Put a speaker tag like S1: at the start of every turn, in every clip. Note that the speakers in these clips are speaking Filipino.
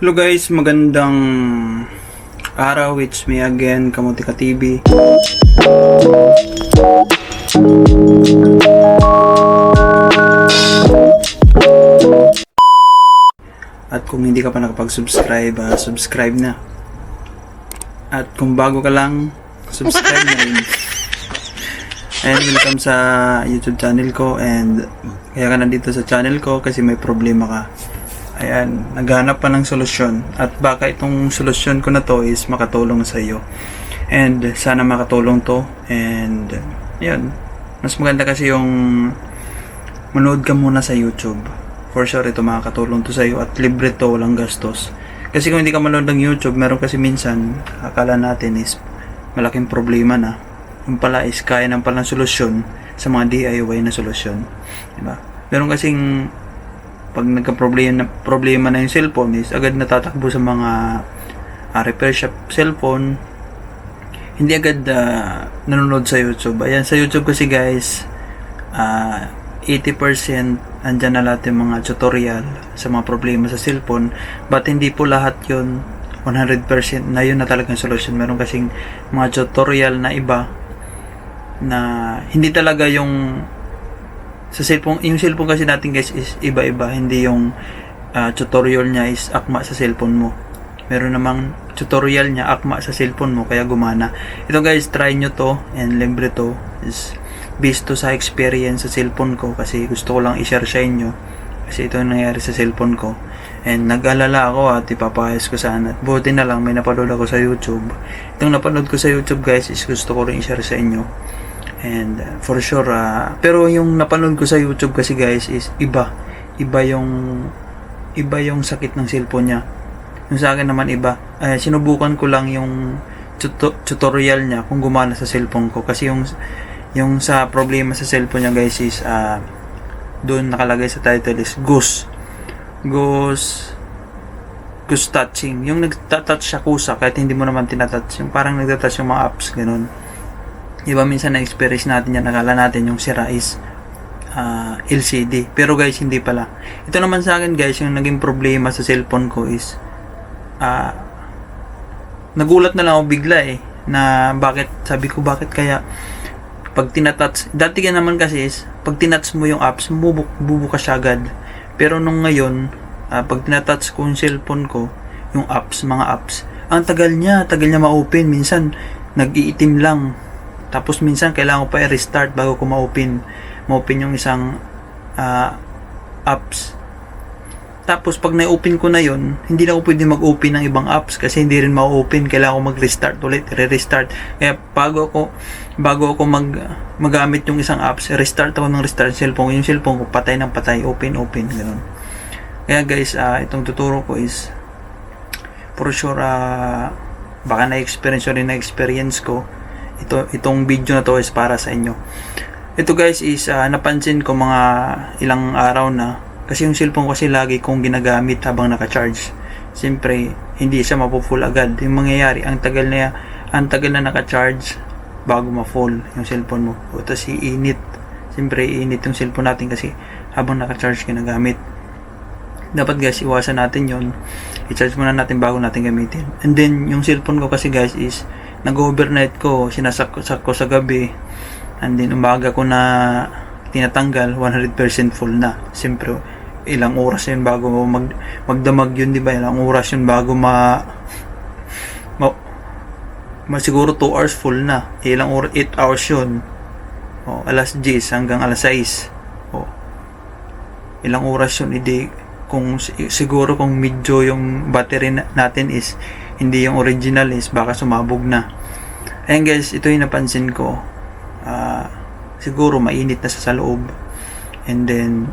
S1: Hello guys, magandang araw. It's me again, Kamutika TV. At kung hindi ka pa nakapag-subscribe, ah, subscribe na. At kung bago ka lang, subscribe na rin. And welcome sa YouTube channel ko and kaya ka nandito sa channel ko kasi may problema ka. Ayan, naghanap pa ng solusyon at baka itong solusyon ko na to is makatulong sa iyo. And sana makatulong to and yun, mas maganda kasi yung manood ka muna sa YouTube. For sure ito makakatulong to sa iyo at libre to, walang gastos. Kasi kung hindi ka manood ng YouTube, meron kasi minsan akala natin is malaking problema na. Yung pala is kaya ng palang solusyon sa mga DIY na solusyon. Diba? Meron kasing pag nagka-problema na, problema na yung cellphone is agad natatakbo sa mga ah, repair shop cellphone hindi agad ah, nanonood sa YouTube. Ayan, sa YouTube kasi guys, ah 80% andyan na lahat yung mga tutorial sa mga problema sa cellphone. But hindi po lahat yun 100% na yun na talagang solution. Meron kasing mga tutorial na iba na hindi talaga yung sa cellphone, yung cellphone kasi natin guys is iba-iba, hindi yung ah, tutorial niya is akma sa cellphone mo. Meron namang tutorial niya akma sa cellphone mo kaya gumana. Ito guys, try nyo to and libre to is based to sa experience sa cellphone ko kasi gusto ko lang i-share sa inyo kasi ito nangyari sa cellphone ko. And nag-alala ako at ipapayas ko sana. At buti na lang may napanood ako sa YouTube. Itong napanood ko sa YouTube guys is gusto ko rin i-share sa inyo. And uh, for sure, ah, pero yung napanood ko sa YouTube kasi guys is iba. Iba yung iba yung sakit ng cellphone niya. Yung sa akin naman iba. Eh, sinubukan ko lang yung tuto- tutorial niya kung gumana sa cellphone ko kasi yung yung sa problema sa cellphone niya guys is ah doon nakalagay sa title is goose. Goose goose touching. Yung nagtatouch siya kusa kahit hindi mo naman tinatouch. Yung parang nagtatouch yung mga apps ganun. Iba minsan na-experience natin yan, nakala natin yung sira is ah, LCD. Pero guys, hindi pala. Ito naman sa akin guys, yung naging problema sa cellphone ko is ah, nagulat na lang ako bigla eh na bakit, sabi ko bakit kaya pag tinatouch, dati ka naman kasi is pag tinouch mo yung apps, bubuk, bubukas siya agad. Pero nung ngayon, ah, pag tinatouch ko yung cellphone ko, yung apps, mga apps, ang tagal niya, tagal niya ma-open. Minsan, nag-iitim lang. Tapos minsan, kailangan ko pa i-restart bago ko ma-open. Ma-open yung isang ah, apps. Tapos pag na-open ko na yon, hindi na ako pwede mag-open ng ibang apps kasi hindi rin ma-open. Kailangan ko mag-restart ulit, re-restart. Kaya bago ako bago ako mag magamit yung isang apps, restart ako ng restart cellphone. Yung cellphone ko patay ng patay, open open ganun. Kaya guys, ah, itong tuturo ko is for sure ah, baka na-experience rin na-experience ko. Ito, itong video na to is para sa inyo. Ito guys is ah, napansin ko mga ilang araw na kasi yung cellphone kasi lagi kong ginagamit habang naka-charge. Siyempre, hindi siya mapo-full agad. Yung mangyayari, ang tagal na ang tagal na naka-charge bago ma-full yung cellphone mo. O tapos iinit. Siyempre, iinit yung cellphone natin kasi habang naka-charge ginagamit. Dapat guys, iwasan natin yon I-charge muna natin bago natin gamitin. And then, yung cellphone ko kasi guys is nag-overnight ko, sinasak ko sa gabi. And then, umaga ko na tinatanggal, 100% full na. Siyempre, ilang oras yun bago mag, magdamag yun, di ba? Ilang oras yun bago ma, ma, ma siguro 2 hours full na. Ilang oras, 8 hours yun. O, alas 10 hanggang alas 6. O, ilang oras yun, hindi, kung si- siguro kung medyo yung battery na- natin is hindi yung original is baka sumabog na. Ayan guys, ito yung napansin ko. Ah, siguro mainit na sa, sa loob. And then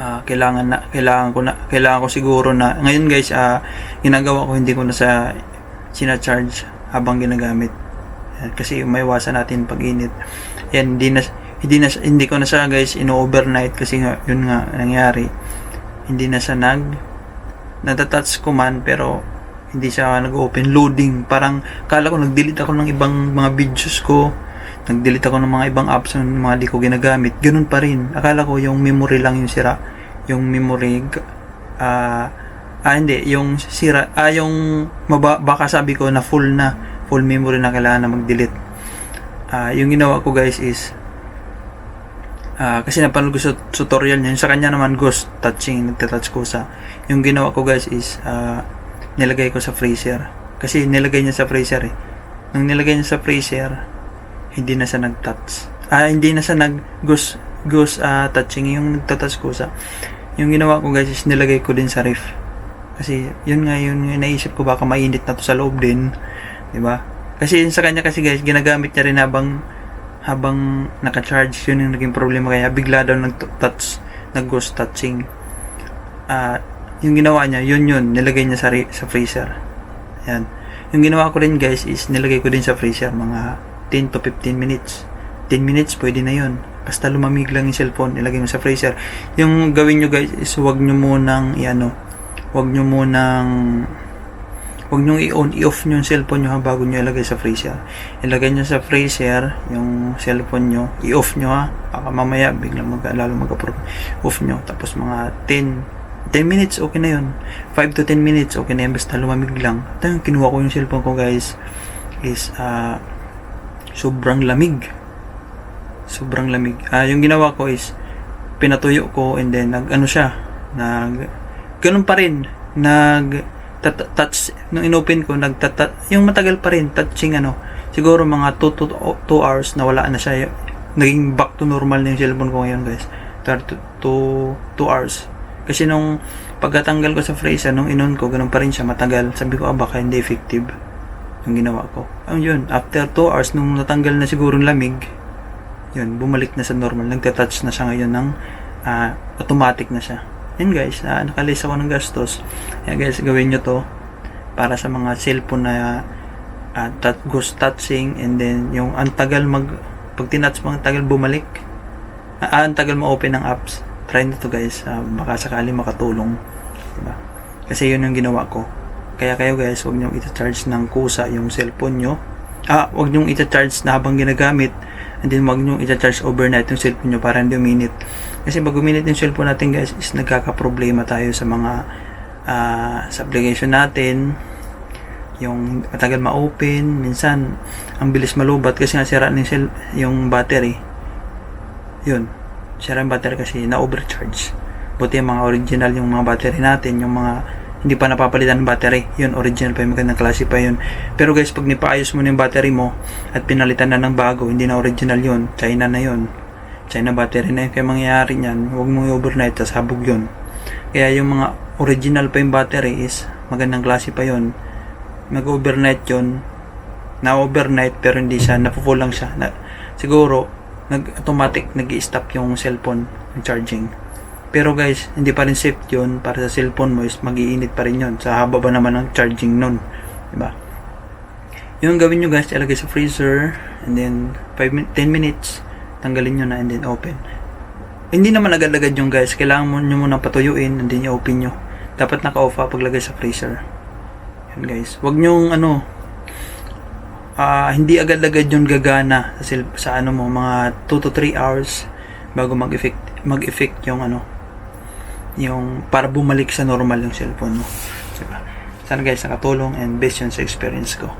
S1: ah, kailangan na kailangan ko na kailangan ko siguro na ngayon guys ah ginagawa ko hindi ko na sa sina-charge habang ginagamit. Ayan, kasi maiwasan natin pag init. Yan hindi na hindi na hindi ko na siya guys ino-overnight kasi nga yun nga nangyari. Hindi na siya nag natatouch ko man pero hindi siya nag-open loading. Parang kala ko nag-delete ako ng ibang mga videos ko. Nag-delete ako ng mga ibang apps ng mga di ko ginagamit. Ganun pa rin. Akala ko yung memory lang yung sira. Yung memory ah Ah, hindi. Yung sira, ah, yung maba, baka sabi ko na full na, full memory na kailangan na mag-delete. Ah, yung ginawa ko guys is, ah, kasi napanood ko sa tutorial niya, sa kanya naman ghost touching, nagtatouch ko sa, yung ginawa ko guys is, ah, nilagay ko sa freezer. Kasi nilagay niya sa freezer eh. Nung nilagay niya sa freezer, hindi na siya nag-touch. Ah, hindi na siya nag-ghost, ghost ah, touching, yung nagtatouch ko sa, yung ginawa ko guys is nilagay ko din sa ref. Kasi yun nga yun yung naisip ko baka mainit na to sa loob din, 'di ba? Kasi yun sa kanya kasi guys ginagamit niya rin habang habang naka-charge yun yung naging problema kaya bigla daw nag-touch nag-ghost touching. Ah, yung ginawa niya, yun yun, nilagay niya sa, sa freezer. Yan. Yung ginawa ko rin guys is nilagay ko din sa freezer mga 10 to 15 minutes. 10 minutes pwede na yun. Basta lumamig lang yung cellphone, ilagay mo sa freezer. Yung gawin nyo guys is huwag nyo munang i-ano, huwag nyo munang huwag nyo i-on, i-off nyo yung cellphone nyo ha bago nyo ilagay sa freezer. Ilagay nyo sa freezer yung cellphone nyo, i-off nyo ha. Baka mamaya biglang mag, lalo mag-approve. Off nyo. Tapos mga 10, 10 minutes, okay na yun. 5 to 10 minutes, okay na yun. Basta lumamig lang. Ito yung kinuha ko yung cellphone ko guys is ah sobrang lamig. Sobrang lamig. Ah, yung ginawa ko is pinatuyo ko and then nag ano siya, nag ganun pa rin, nag touch nung inopen ko nag yung matagal pa rin touching ano. Siguro mga 2 to 2 hours na wala na siya. Naging back to normal na yung cellphone ko ngayon, guys. 2 2 hours. Kasi nung pagkatanggal ko sa freezer, nung inon ko, ganun pa rin siya matagal. Sabi ko, ah, baka hindi effective yung ginawa ko. Ang yun, after 2 hours, nung natanggal na siguro lamig, yun, bumalik na sa normal. Nagtatouch na siya ngayon ng ah, automatic na siya. Yan guys, uh, nakalis ako ng gastos. Yan guys, gawin nyo to para sa mga cellphone na uh, tat ghost touching and then yung ang tagal mag pag tinouch mo ang tagal bumalik ah, ang tagal mo open ng apps try nyo to guys ah, baka sakali makatulong diba? kasi yun yung ginawa ko. Kaya kayo guys huwag nyo ita-charge ng kusa yung cellphone nyo. Ah huwag nyo ita-charge na habang ginagamit and then huwag nyo ita-charge overnight yung cellphone nyo para hindi uminit. Kasi pag uminit yung cellphone natin guys is nagkaka-problema tayo sa mga ah, sa application natin. Yung matagal ma-open minsan ang bilis malubat kasi nga sira ng cell, yung battery. Yun sira yung battery kasi na-overcharge. Buti yung mga original yung mga battery natin yung mga hindi pa napapalitan ng battery. Yun original pa yung magandang klase pa yun. Pero guys pag nipaayos mo na yung battery mo at pinalitan na ng bago hindi na original yun. China na yun. China battery na yun. Kaya mangyayari niyan huwag mo i-overnight tas habog yun. Kaya yung mga original pa yung battery is magandang klase pa yun. Mag-overnight yun. Na overnight pero hindi siya napo-full lang siya. Na, siguro nag-automatic nag stop yung cellphone yung charging. Pero guys hindi pa rin safe yun. Para sa cellphone mo is mag-iinit pa rin yun. Sa haba ba naman ng charging nun? Diba? Yung gawin nyo guys. Ilagay sa freezer and then 5 min- 10 minutes tanggalin nyo na and then open. Hindi naman agad-agad yung guys. Kailangan mo nyo muna patuyuin and then i-open nyo. Dapat naka-off ha paglagay sa freezer. Yan guys. Wag nyong ano ah hindi agad-agad yung gagana sa, sa ano mo mga 2 to 3 hours bago mag-effect mag-effect yung ano yung para bumalik sa normal yung cellphone mo. Diba? sana guys nakatulong and best yun sa experience ko.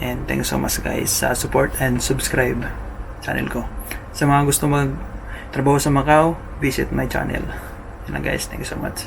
S1: And thanks so much guys sa support and subscribe channel ko. Sa mga gusto mag trabaho sa Macau visit my channel. Lang guys thank you so much